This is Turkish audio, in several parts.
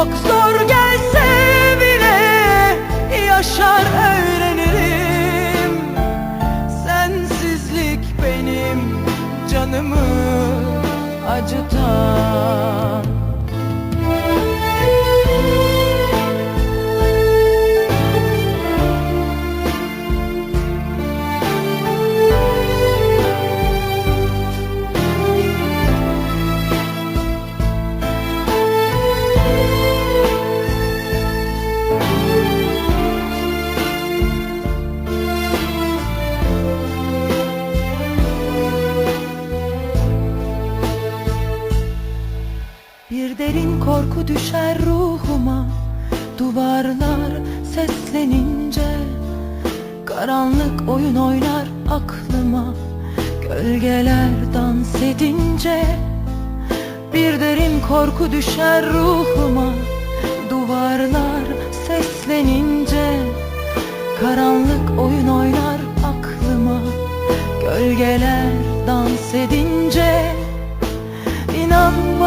Çok zor gelse bile yaşar öğrenirim. Sensizlik benim canımı acıtan derin korku düşer ruhuma. Duvarlar seslenince Karanlık oyun oynar aklıma. Gölgeler dans edince Bir derin korku düşer ruhuma. Duvarlar seslenince Karanlık oyun oynar aklıma. Gölgeler dans edince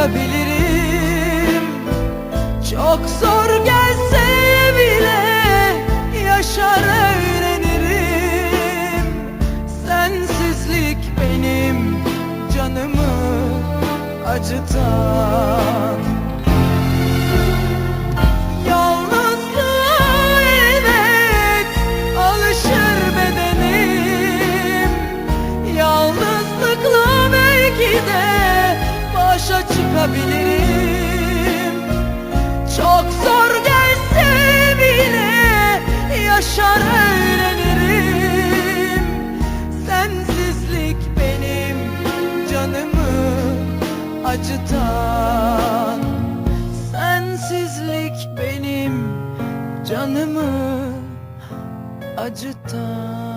başa çıkabilirim Çok zor gelse bile yaşar öğrenirim. Sensizlik benim canımı acıtan başa çıkabilirim Çok zor gelse bile yaşar öğrenirim. Sensizlik benim canımı acıtan. Sensizlik benim canımı acıtan